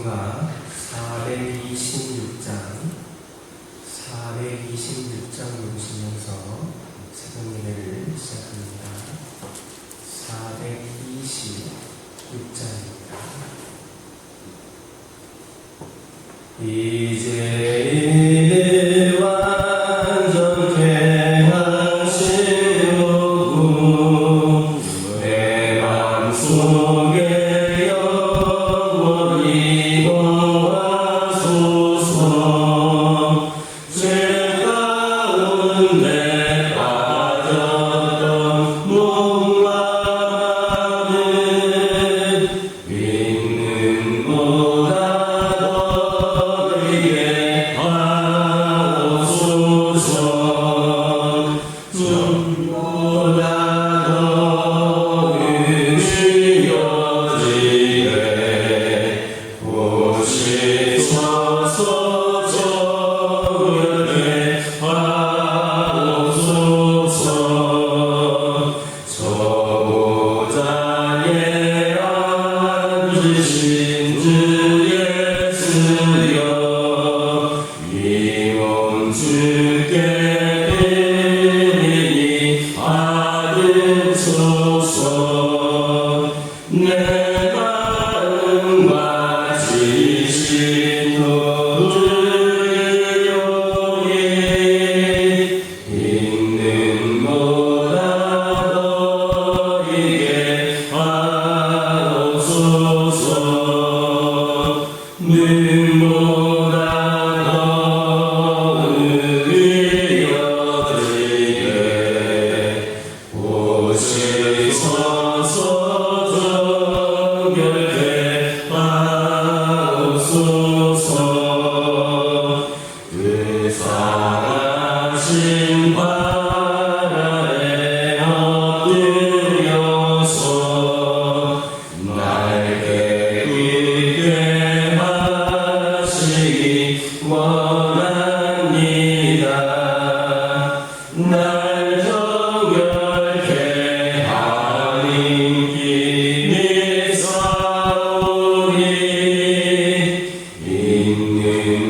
성가 426장 426장 보시면서 새벽 예배를 시작합니다. 426장입니다. 이 가 앉으 있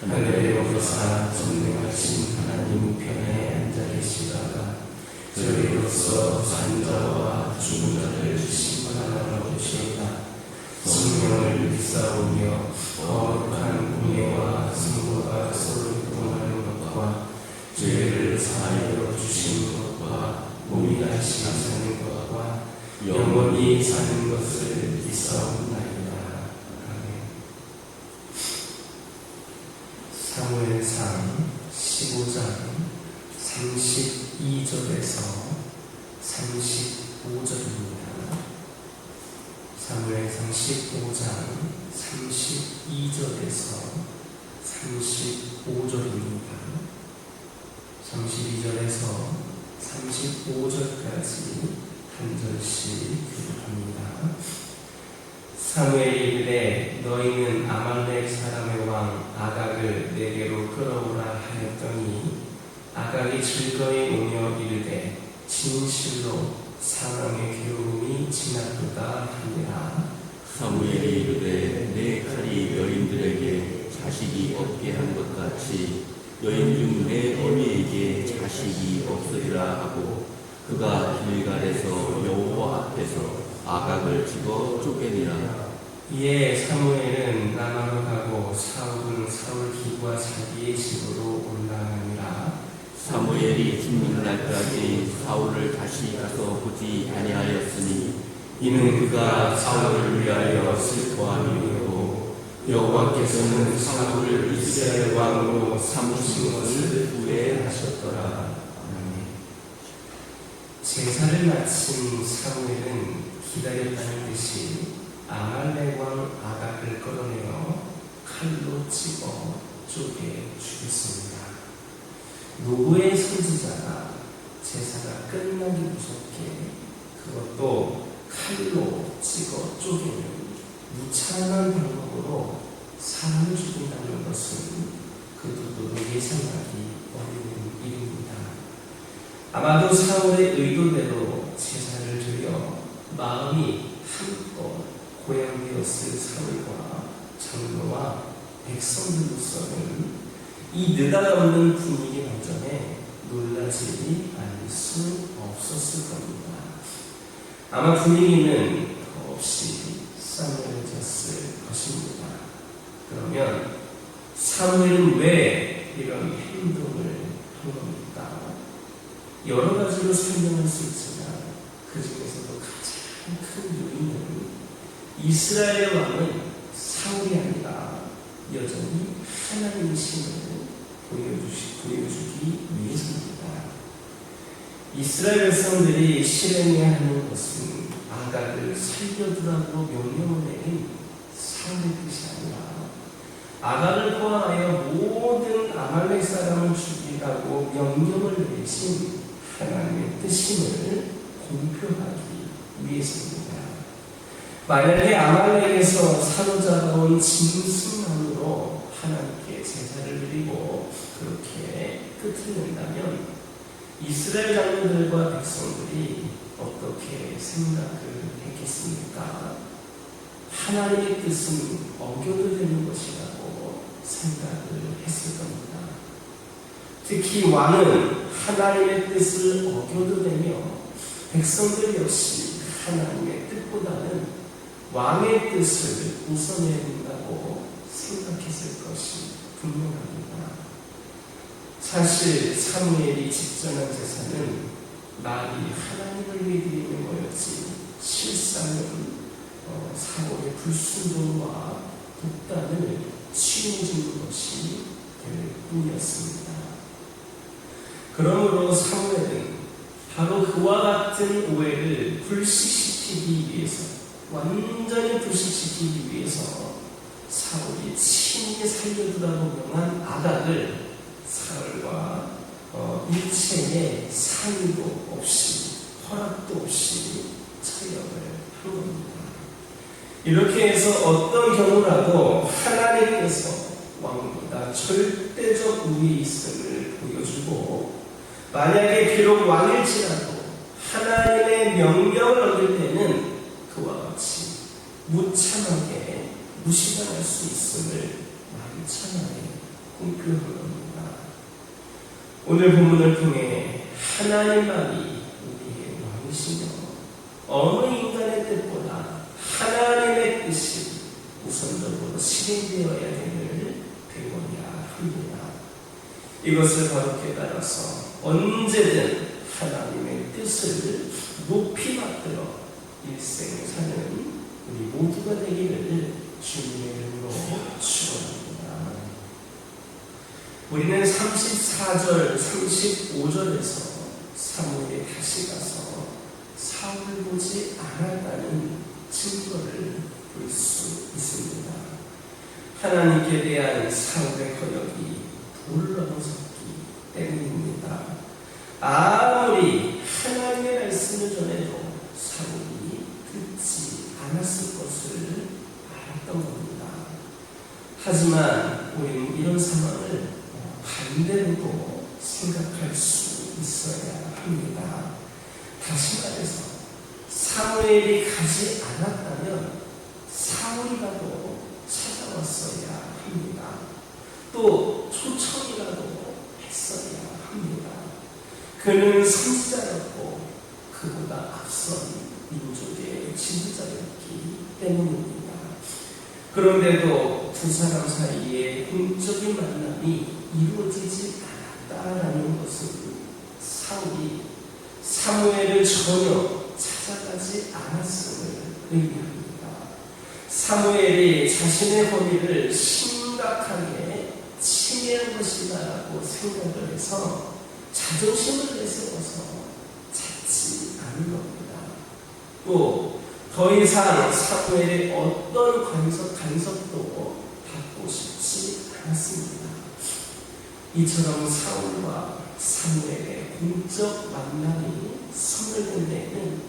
하늘에 오르사 전능하신 하나님 편에 앉아 계시다가 저희로서 산 자와 죽은 자 사무엘상 15장 32절에서 35절입니다. 사무엘상 15장 32절에서 35절입니다. 32절에서 35절까지 한 절씩 기록합니다. 사무엘이 이르되 너희는 아말렉 사람의 왕 아각을 내게로 끌어오라 하였더니 아각이 즐거이 오며 이르되 진실로 사람의 괴로움이 지났도다 하니라. 사무엘이 이르되 내 칼이 여인들에게 자식이 없게 한 것 같이 여인 중 내 어미에게 자식이 없으리라 하고 그가 길갈에서 여호와 앞에서 아각을 찍어 쪼개니라 이에 사무엘은 남아로 가고 사울은 사울 기부와 자기의 집으로 올라가니라 사무엘이 죽는 날까지 사울을 다시 가서 보지 아니하였으니 이는 그가 사울을 위하여 슬퍼함이고 여호와께서는 사울을 이스라엘 왕으로 삼으신 것을 후회하셨더라. 제사를 마친 사무엘은 기다렸다는 듯이 아말렉 왕 아각을 끌어내어 칼로 찍어 쪼개 죽였습니다. 노고의 선지자가 제사가 끝나기 무섭게 그것도 칼로 찍어 쪼개는 무참한 방법으로 사람을 죽인다는 것은 그 누구도 예상하기 어려운 일입니다. 아마도 사울의 의도대로 제사를 드려 마음이 한껏 고향되었을 사울과 장로와 백성들로서는 이 느닷없는 분위기 반전에 놀라지 않을 수 없었을 겁니다. 아마 분위기는 더없이 싸늘해졌을 것입니다. 그러면 사무엘은 왜 이런 행동을 한 겁니까? 여러 가지로 설명할 수 있지만 그 중에서도 가장 큰 요인은 이스라엘 왕은 사울이 아니라 여전히 하나님의 신을 보여주시, 보여주기 위해서입니다. 이스라엘 백성들이 실행해야 하는 것은 아각을 살려두라고 명령을 내린 사울의 뜻이 아니라 아각을 포함하여 모든 아말렉 사람을 죽이라고 명령을 내신 하나님의 뜻임을 공표하기 위해서입니다. 만약에 아말렉에서 사로잡아온 짐승만으로 하나님께 제사를 드리고 그렇게 끝을 낸다면 이스라엘 장로들과 백성들이 어떻게 생각을 했겠습니까? 하나님의 뜻은 어겨도 되는 것이라고 생각을 했을 겁니다. 특히 왕은 하나님의 뜻을 어겨도 되며 백성들 역시 하나님의 뜻보다는 왕의 뜻을 우선해야 된다고 생각했을 것이 분명합니다. 사실 사무엘이 직전한 제사는 말이 하나님을 드리는 거였지 실상은 어, 사고의 불순종과 독단을 치유해주는 것이 될 뿐이었습니다. 그러므로 사무엘은 바로 그와 같은 오해를 불식시키기 위해서 완전히 불식시키기 위해서 사울이 친히 살려두라고 명한 아각을 사울과 어, 일체의 상의도 없이 허락도 없이 처형을 한 겁니다. 이렇게 해서 어떤 경우라도 하나님께서 왕보다 절대적 우위에 있음을 보여주고 만약에 비록 왕일지라도 하나님의 명령을 얻을 때는 그와 같이 무참하게 무시당할 수 있음을 만천하에 공표한 겁니다. 오늘 본문을 통해 하나님만이 우리의 왕이시며 어느 인간의 뜻보다 하나님의 뜻이 우선적으로 실행되어야 됨을 배워야 합니다. 이것을 바로 깨달아서 언제든 하나님의 뜻을 높이 받들어 일생을 사는 우리 모두가 되기를 주님의 이름으로 축원합니다. 우리는 34절, 35절에서 사무엘이 다시 가서 사울을 보지 않았다는 증거를 볼 수 있습니다. 하나님께 대한 사울의 거역이 돌러서기 때문입니다. 아무리 하나님의 말씀을 전해도 사울이 듣지 않았을 것을 알았던 겁니다. 하지만 우리는 이런 상황을 반대로도 생각할 수 있어야 합니다. 다시 말해서 사무엘이 가지 않았다면 사울이라도 찾아왔어야 합니다. 또 초청이라도 했어야 합니다. 그는 선지자였고 그보다 앞선 민족의 지도자였기 때문입니다. 그런데도 두 사람 사이에 공적인 만남이 이루어지지 않았다라는 것은 사울이 사무엘을 전혀 찾아가지 않았음을 의미합니다. 사무엘이 자신의 허리를 심각하게 침해한 것이다라고 생각을 해서 자존심을 내세워서 찾지 않은 겁니다. 또 더 이상 사무엘의 어떤 간섭, 간섭도 받고 싶지 않았습니다. 이처럼 사울과 사무엘의 공적 만남이 선물된 데에는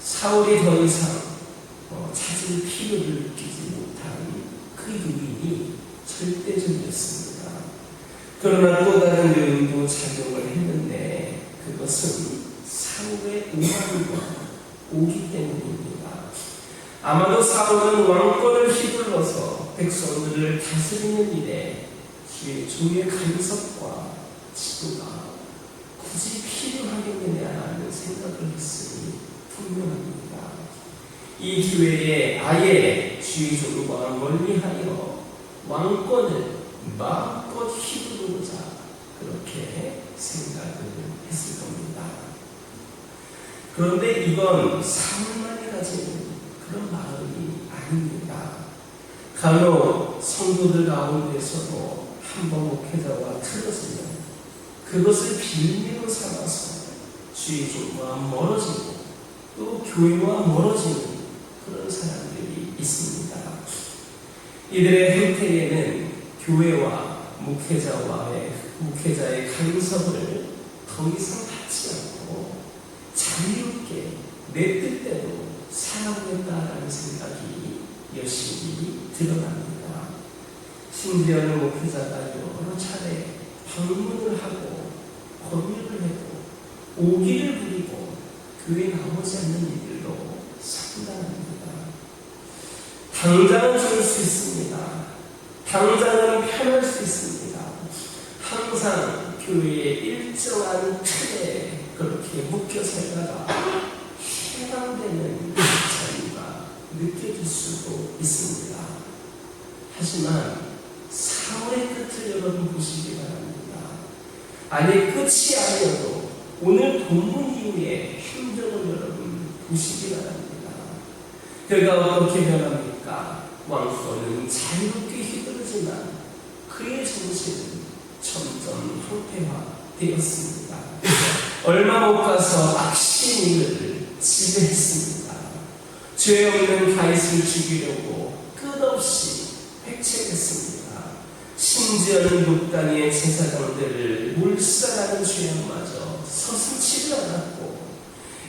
사울이 더 이상 어, 찾을 필요를 느끼지 못한 그 요인이 절대적이었습니다. 그러나 또 다른 요인도 작용을 했는데 그것은 사울의 오만과 오기 때문입니다. 아마도 사울은 왕권을 휘둘러서 백성들을 다스리는 일에 주의 종의 간섭과 지도가 굳이 필요하겠느냐라는 생각을 했으니 분명합니다. 이 기회에 아예 주의 종과 멀리하여 왕권을 마음껏 휘두르고자 그렇게 생각을 했을 겁니다. 그런데 이건 사울만이 가지는 그런 마음이 아닙니다. 간혹 성도들 가운데서도 한번 목회자와 틀어지면 그것을 빌미로 삼아서 주의 종과 멀어지고 또 교회와 멀어지는 그런 사람들이 있습니다. 이들의 행태에는 교회와 목회자와의 목회자의 간섭을 더 이상 받지 않고 자유롭게 내 뜻대로 살아보겠다라는 생각이 열심히 드러납니다. 심지어는 목회자가 여러 차례 방문을 하고 권유를 해도 오기를 부리고 교회 나오지 않는 일들도 상당합니다. 당장은 좋을 수 있습니다. 당장은 편할 수 있습니다. 항상 교회의 일정한 틀에 그렇게 묶여 살다가 해방되는 느껴질 수도 있습니다. 하지만 사월의 끝을 여러분 보시기 바랍니다. 아니 끝이 아니어도 오늘 본문 이후에 행정을 여러분 보시기 바랍니다. 그가 어떻게 변합니까? 왕권은 자유롭게 휘두르지만 그의 정신은 점점 황폐화되었습니다. 얼마 못 가서 악신이를 지배했습니다. 죄 없는 다윗을 죽이려고 끝없이 획책했습니다. 심지어는 녹단의 제사장들을 몰살하는 죄악마저 서슴치를 않았고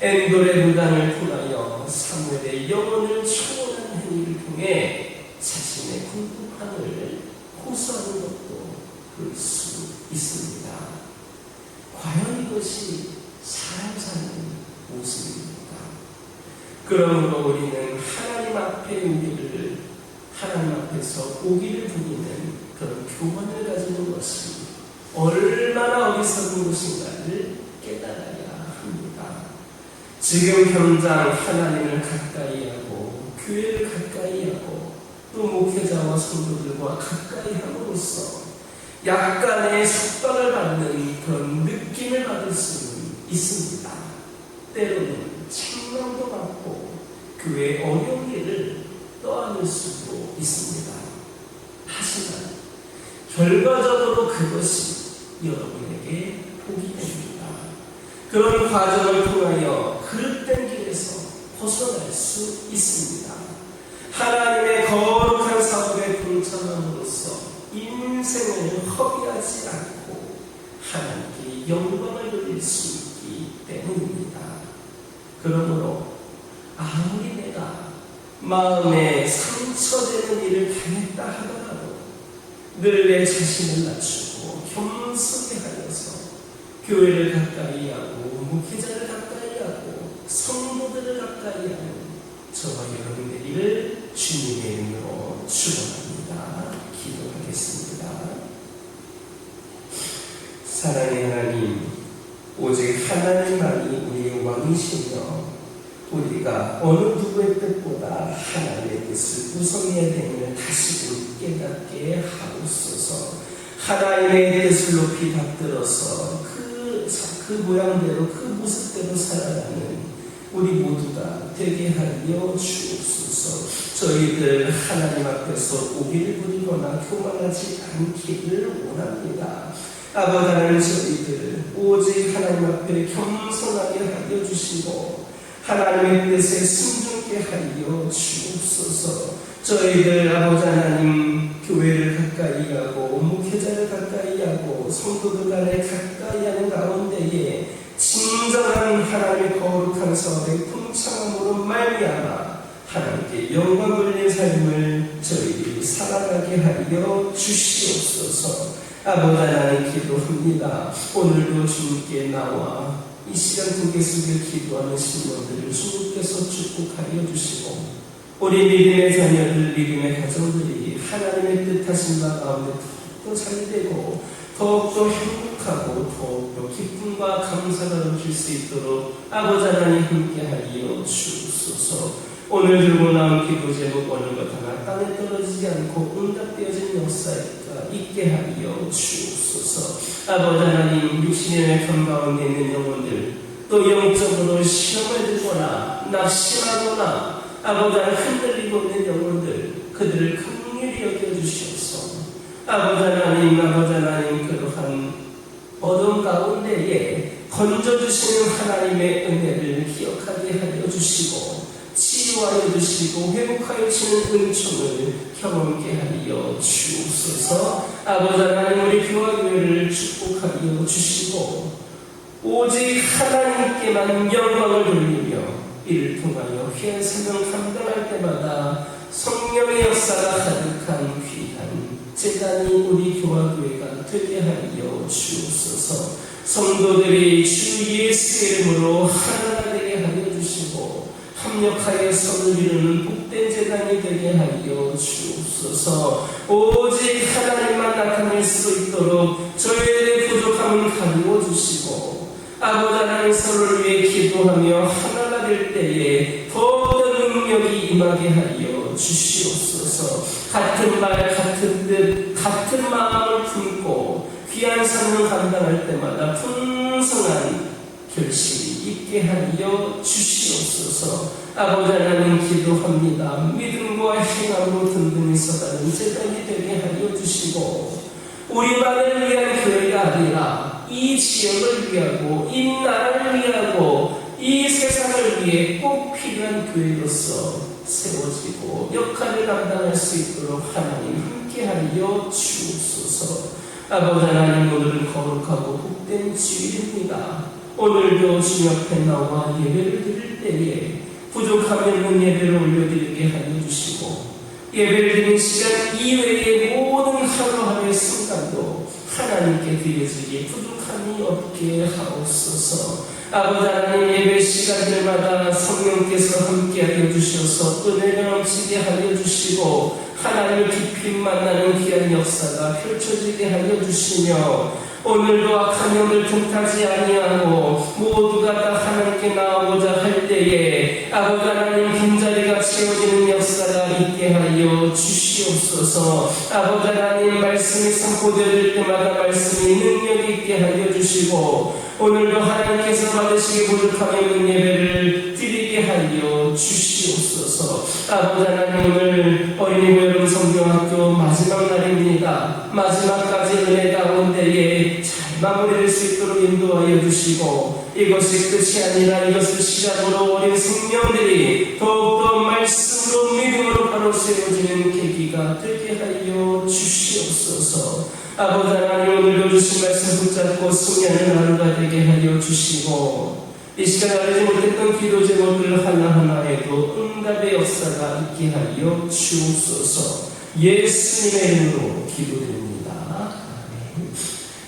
엔돌의 무당을 통하여 사무엘의 영혼을 초월한 행위를 통해 자신의 궁극함을 호소하는 것도 볼 수 있습니다. 과연 이것이 사람 사는 모습입니까? 그러므로 우리는 하나님 앞에 우리를 하나님 앞에서 오기를 부리는 그런 교만을 가지는 것이 얼마나 어리석은 것인가를 깨달아야 합니다. 지금 당장 하나님을 가까이 하고 교회를 가까이 하고 또 목회자와 성도들과 가까이 함으로써 약간의 속박을 받는 그런 느낌을 받을 수는 있습니다. 때로는 책망도 받고 교회의 어려운 일을 떠안을 수도 있습니다. 하지만 결과적으로 그것이 여러분에게 복이 됩니다. 그런 과정을 통하여 그릇된 길에서 벗어날 수 있습니다. 하나님의 거룩한 사업에 동참함으로써 인생을 허비하지 않고 하나님께 영광을 돌릴 수 있기 때문입니다. 그러므로 아무리 내가 마음에 상처되는 일을 당했다 하더라도 늘 내 자신을 낮추고 겸손히 하여서 교회를 가까이 하고 목회자를 가까이 하고 성도들을 가까이 하는 저와 여러분 되기를 주님의 이름으로 축원합니다. 기도하겠습니다. 사랑의 하나님, 오직 하나님만이 우리의 왕이시며 우리가 어느 누구의 뜻보다 하나님의 뜻을 우선해야 됨을 다시금 깨닫게 하옵소서 하나님의 뜻을 높이 받들어서 그, 그 모양대로 그 모습대로 살아가는 우리 모두가 되게 하여 주옵소서. 저희들 하나님 앞에서 오기를 부리거나 교만하지 않기를 원합니다. 아버지 하나님 저희들 오직 하나님 앞에 겸손하게 하여 주시고 하나님의 뜻에 순종케 하여 주옵소서. 저희들 아버지 하나님 교회를 가까이 하고 목회자를 가까이 하고 성도들 간에 가까이 하는 가운데에 진정한 하나님의 거룩한 사업의 풍성함으로 말미암아 하나님께 영광 돌린 삶을 저희들이 살아가게 하여 주시옵소서 아버지 하나님 기도합니다. 오늘도 주님께 나와 이 시간 고개 숙여 기도하는 신부들을 주님께서 축복하여 주시고 우리 믿음의 자녀들, 믿음의 가정들이 하나님의 뜻하신 바 가운데 더욱더 잘되고 더욱더 행복하고 더욱더 기쁨과 감사가 넘칠 수 있도록 아버지 하나님 함께 하여 주옵소서 오늘 들고 나온 기도 제목 어느 것 하나 땅에 떨어지지 않고 응답되어진 역사가 있게 하여 주옵소서. 아버지 하나님 육신의 편 가운데 있는 영혼들 또 영적으로 시험을 들거나 낙심하거나 아버지 흔들리고 있는 영혼들 그들을 긍휼히 여겨주시옵소서. 아버지 하나님 아버지 하나님 그러한 어둠 가운데에 건져주시는 하나님의 은혜를 기억하게 하여 주시고 치유하여 주시고 회복하여 주시는 은총을 경험케 하여 주옵소서. 아버지 하나님 우리 교화교회를 축복하여 주시고 오직 하나님께만 영광을 돌리며 이를 통하여 귀한 사명 감당할 때마다 성령의 역사가 가득한 귀한 재단이 우리 교화교회가 되게 하여 주옵소서. 성도들이 주 예수의 이름으로 하여 주시고 합력하여 선을 이루는 복된 재단이 되게 하여 주옵소서. 오직 하나님만 나타낼 수 있도록 저희들의 부족함을 가누어 주시고 아버지 하나님 서로를 위해 기도하며 하나가 될 때에 더욱더 능력이 임하게 하여 주시옵소서. 같은 말 같은 뜻 같은 마음을 품고 귀한 삶을 감당할 때마다 풍성한 결실이 있게 하여 주시옵소서. 아버지 하나님 기도합니다. 믿음과 행함으로 든든히 서가는 재단이 되게 하여 주시고 우리만을 위한 교회가 아니라 이 지역을 위하고 이 나라를 위하고 이 세상을 위해 꼭 필요한 교회로서 세워지고 역할을 감당할 수 있도록 하나님 함께하여 주옵소서. 아버지 하나님 오늘은 거룩하고 복된 주일입니다 오늘도 주 옆에 나와 예배를 드릴 때에 부족하면 예배를 올려드리게 하여 주시고 예배를 드리는 시간 이외의 모든 하루하루의 순간도 하나님께 드려지기 부족함이 없게 하옵소서. 아버지 하나님 예배 시간들마다 성령께서 함께하여 주셔서 은혜가 넘치게 하여 주시고 하나님을 깊이 만나는 귀한 역사가 펼쳐지게 하여 주시며 오늘도 악한 영을 틈타지 아니하고 모두가 다 하나님께 나오고자 할 때에 아버지 하나님 빈자리가 채워지는 역사가 있게 하여 주시옵소서. 아버지 하나님 말씀이 선포될 때마다 말씀이 능력 있게 하여 주시고 오늘도 하나님께서 받으시기 부족하면 예배를 드리게 하여 주시옵소서. 아버지 하나님 오늘 어린이 모여름 성경학교 마지막 날입니다. 마지막까지 은혜 가운데에 잘 마무리될 수 있도록 인도하여 주시고 이것이 끝이 아니라 이것을 시작으로 어린 생명들이 더욱더 말씀으로 믿음으로 바로 세워지는 계기가 되게 하여 주시옵소서 아버지 하나님 오늘도 주신 말씀 붙잡고 승리하는 하루가 되게 하여 주시고 이 시간 알지 못했던 기도 제목들 하나하나에도 응답의 역사가 있게 하여 주옵소서 예수님의 이름으로 기도드립니다.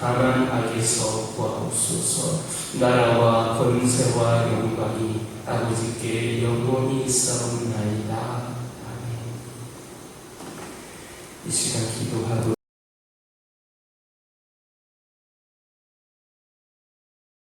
악에서 구하옵소서. 나라와 권세와 영광이 아버지께 영원히 있사옵나이다. 아멘. 이 시간 기도하고